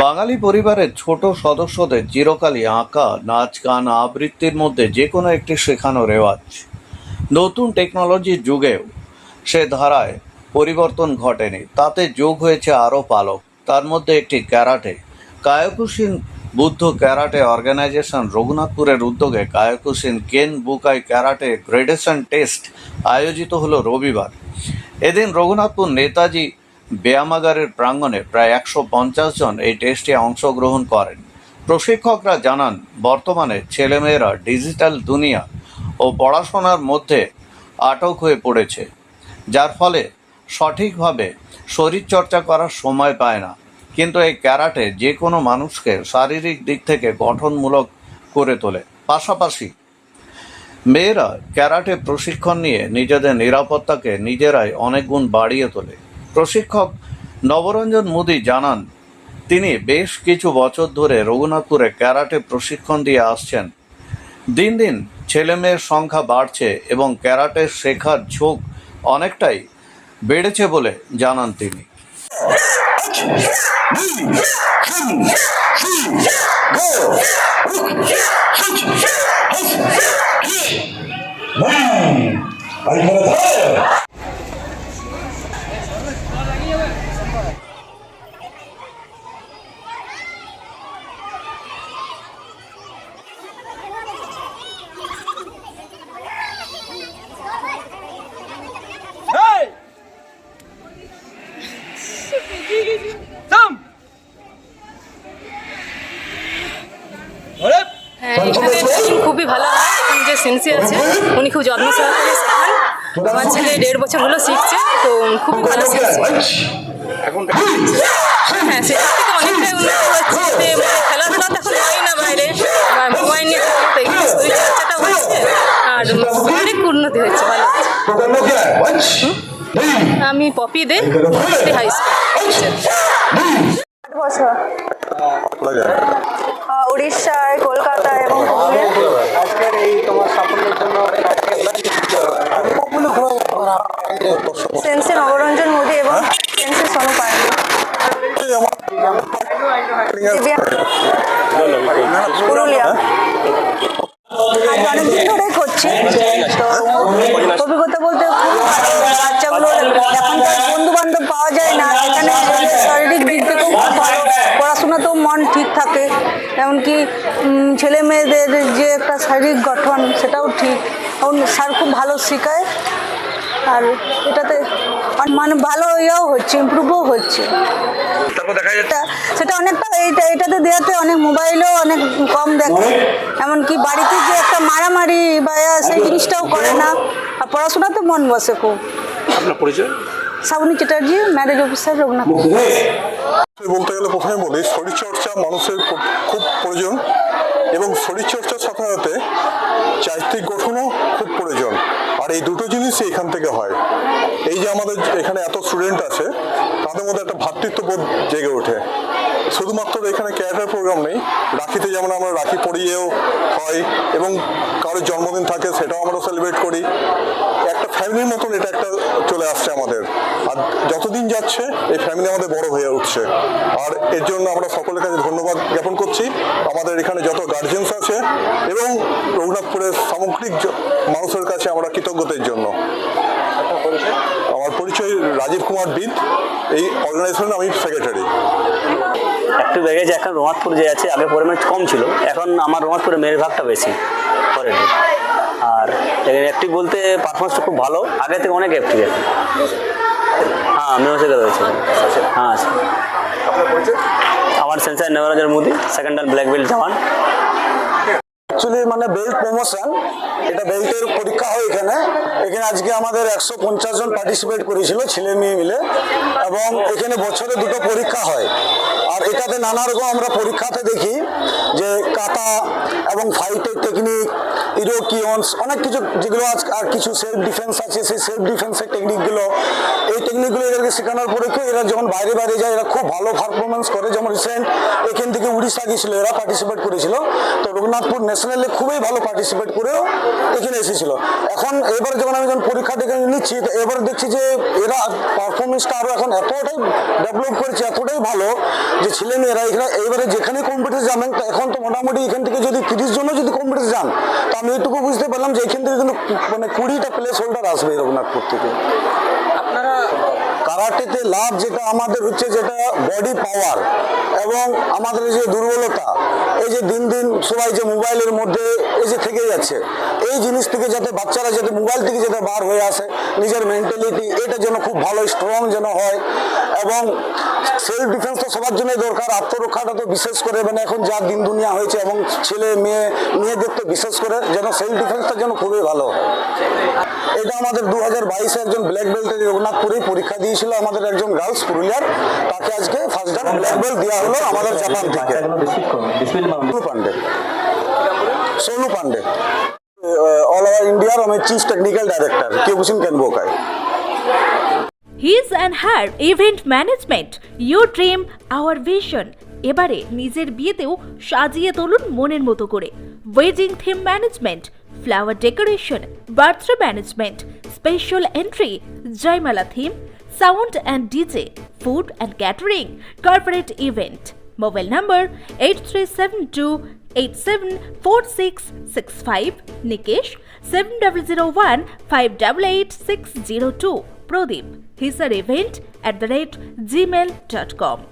বাঙালি পরিবারের ছোট সদস্যদের চিরকালই আঁকা, নাচ, গান আবৃত্তির মধ্যে যে কোনো একটি শেখানো রেওয়াজ। নতুন টেকনোলজির যুগেও সে ধারায় পরিবর্তন ঘটেনি। তাতে যোগ হয়েছে আরও পালক। তার মধ্যে একটি karate. Kyokushin Budo karate organization রঘুনাথপুরের উদ্যোগে কায়কুশিন কেন বুকাই ক্যারাটে গ্রেডেশন টেস্ট আয়োজিত হলো রবিবার। এদিন রঘুনাথপুর নেতাজি ব্যায়ামাগারের প্রাঙ্গণে প্রায় একশো পঞ্চাশ জন এই টেস্টে অংশগ্রহণ করেন। প্রশিক্ষকরা জানান, বর্তমানে ছেলেমেয়েরা ডিজিটাল দুনিয়া ও পড়াশোনার মধ্যে আটক হয়ে পড়েছে, যার ফলে সঠিকভাবে শরীরচর্চা করার সময় পায় না। কিন্তু এই ক্যারাটে যে কোনো মানুষকে শারীরিক দিক থেকে গঠনমূলক করে তোলে। পাশাপাশি মেয়েরা ক্যারাটে প্রশিক্ষণ নিয়ে নিজেদের নিরাপত্তাকে নিজেরাই অনেক গুণ বাড়িয়ে তোলে। প্রশিক্ষক নবরঞ্জন মোদী জানান, তিনি বেশ কিছু বছর ধরে রঘুনাথপুরে ক্যারাটে প্রশিক্ষণ দিয়ে আসছেন। দিন দিন ছেলে মেয়ের সংখ্যা বাড়ছে এবং ক্যারাটে শেখার ঝোঁক অনেকটাই বেড়েছে বলে জানান তিনি। 네. 많이 받아요. এখানে ট্রেনিং খুবই ভালো হয় যে সেন্সি আছে উনি খুব যত্ন সহকারে শেখান আমার ছেলে দেড় বছর হলো শিখছে তো খুবই ভালো শিখছে। হ্যাঁ সেটা থেকে অনেকটাই উন্নত হচ্ছে যে মানে খেলাধুলা তো এখন হয় না বাইরে। মোবাইল নিয়ে থাকে তো এখানে শরীর চর্চাটা হচ্ছে আর অনেক উন্নতি হচ্ছে ভালো আমি পপি দে হাই স্কুল। আট বছর। উড়িষ্যায় কলকাতায় এবং তোমার সাফল্যের জন্য সেন্সি নবরঞ্জন মোদী এবং সেন্সি সোনু পান্ডে পুরুলিয়া। আজ অনেকদিন ধরেই করছি তো অভিজ্ঞতা বলতে বাচ্চাগুলো এখনকার এমনকি ছেলে মেয়েদের যে একটা শারীরিক গঠন সেটাও ঠিক। এবং স্যার খুব ভালো শেখায়। আর এটাতে মানে ভালো ইয়েও হচ্ছে ইমপ্রুভও হচ্ছে। সেটা অনেকটা এইটা এটাতে দেওয়াতে অনেক মোবাইলও অনেক কম দেখে। এমনকি বাড়িতে যে একটা মারামারি বা সেই জিনিসটাও করে না। আর পড়াশোনাতে মন বসে খুব। আপনার পরিচয়? Shrabani Chatterjee, marriage officer Raghunath. বলতে গেলে প্রথমে বলি, শরীরচর্চা মানুষের খুব প্রয়োজন এবং শরীরচর্চার সাথে সাথে চারিত্রিক গঠনও খুব এই দুটো জিনিসই এখান থেকে হয়। এই যে আমাদের এখানে এত স্টুডেন্ট আছে, তাদের মধ্যে একটা ভ্রাতৃত্ববোধ জেগে ওঠে। শুধুমাত্র এখানে ক্যারেটার প্রোগ্রাম নেই, রাখিতে যেমন আমরা রাখি পরিয়েও হয় এবং কারোর জন্মদিন থাকে সেটাও আমরা সেলিব্রেট করি। একটা ফ্যামিলির মতন এটা একটা চলে আসছে আমাদের। আর যতদিন যাচ্ছে, এই ফ্যামিলি আমাদের বড় হয়ে উঠছে। আর এর জন্য আমরা সকলের কাছে ধন্যবাদ জ্ঞাপন করছি। আমাদের এখানে যত গার্জেন্স আছে এবং রঘুনাথপুরের সামগ্রিক মানুষের কাছে আমরা কৃতজ্ঞতার জন্য। আমার পরিচয় রাজীব কুমার বিদ এই অর্গানাইজেশনের আমি সেক্রেটারি একটু বেড়েছে এখন রোমাতপুর যে আছে আগে পরিমাণ কম ছিল এখন আমার রোমাতপুরে মেয়ের ভাগটা বেশি পরেটে আর অ্যাক্টিভ বলতে পারফরমেন্সটা খুব ভালো আগে থেকে অনেক অ্যাক্টিভ হ্যাঁ মেয়ে থেকে রয়েছে। হ্যাঁ আছে আমার সেন্সার নেওয়ারাজের মোদি সেকেন্ড হ্যান্ড ব্ল্যাক বেল্ট জামান অ্যাকচুয়ালি মানে বেল্ট প্রমোশন এটা বেল্টের পরীক্ষা হয় এখানে। এখানে আজকে আমাদের একশো পঞ্চাশ জন পার্টিসিপেট করেছিল, ছেলে মেয়ে মিলে। এবং এখানে বছরে দুটো পরীক্ষা হয়। আর এটাতে নানা রকম আমরা পরীক্ষাতে দেখি যে কাতা এবং ফাইটের টেকনিক ইরোকিয়ন্স, অনেক কিছু যেগুলো আজ আর কিছু সেলফ ডিফেন্স আছে, সেই সেলফ ডিফেন্সের টেকনিকগুলো এই টেকনিকগুলো এদেরকে শেখানোর পরে এরা যখন বাইরে বাইরে যায়, এরা খুব ভালো পারফরমেন্স করে। যেমন রিসেন্ট এখান থেকে উড়িষ্যা গিয়েছিল, এরা পার্টিসিপেট করেছিল। তো রঘুনাথপুর ন্যাশনালে খুবই ভালো পার্টিসিপেট করেও এখানে এসেছিল। এখন এবার যখন আমি যখন পরীক্ষা দেখে নিচ্ছি, তো এবার দেখছি যে এরা পারফরমেন্সটা আরও এখন এতটাই ডেভেলপ করেছে, এতটাই ভালো যে ছেলে মেয়েরা এখানে এইবারে যেখানে কম্পিটিশন যাবেন, তো এখন তো মোটামুটি এখান থেকে যদি তিরিশ জনও যদি কম্পিটিশন যান, তো আমি এটুকু বুঝতে পারলাম যে এখান থেকে কিন্তু মানে কুড়িটা প্লেস হোল্ডার আসবে রঘুনাথপুর থেকে। আপনারা কারাটেতে লাভ যেটা আমাদের হচ্ছে যেটা বডি পাওয়ার এবং আমাদের যে দুর্বলতা, এই যে দিন দিন সবাই যে মোবাইলের মধ্যে এই যে থেকে যাচ্ছে এই জিনিস থেকে যাতে বাচ্চারা যাতে মোবাইল থেকে যাতে বার হয়ে আসে নিজের মেন্টালিটি এটা যেন খুব ভালো স্ট্রং যেন হয়। এবং সেলফ ডিফেন্স তো সবার জন্যই দরকার আত্মরক্ষাটা তো বিশেষ করে মানে এখন যা দিন দুনিয়া হয়েছে এবং ছেলে মেয়ে মেয়েদের তো বিশেষ করে যেন সেলফ ডিফেন্সটা যেন খুবই ভালো এটা আমাদের দু হাজার বাইশে একজন ব্ল্যাক বেল্টের রঘুনাথপুরে পরীক্ষা দিয়েছিল আমাদের একজন গার্লস পুরুলিয়ার। তাকে আজকে ফার্স্ট ডান ব্ল্যাক বেল্ট দেওয়া হলো আমাদের জাপান থেকে। সোনু পান্ডে। সোনু পান্ডে। অল ওভার ইন্ডিয়ার আমি চিফ টেকনিক্যাল ডাইরেক্টর কিউবুসিন কেনবোকায় his and her event management your dream our vision এবারে নিজের বিয়েতেও সাজিয়ে তুলুন মনের মতো করে। Wedding theme management flower decoration birthday management special entry Jaimala theme sound and DJ food and catering corporate event mobile number eight three seven two eight seven four six six five নিকেশ 7001 588602. Pradip. His event at the rate gmail.com.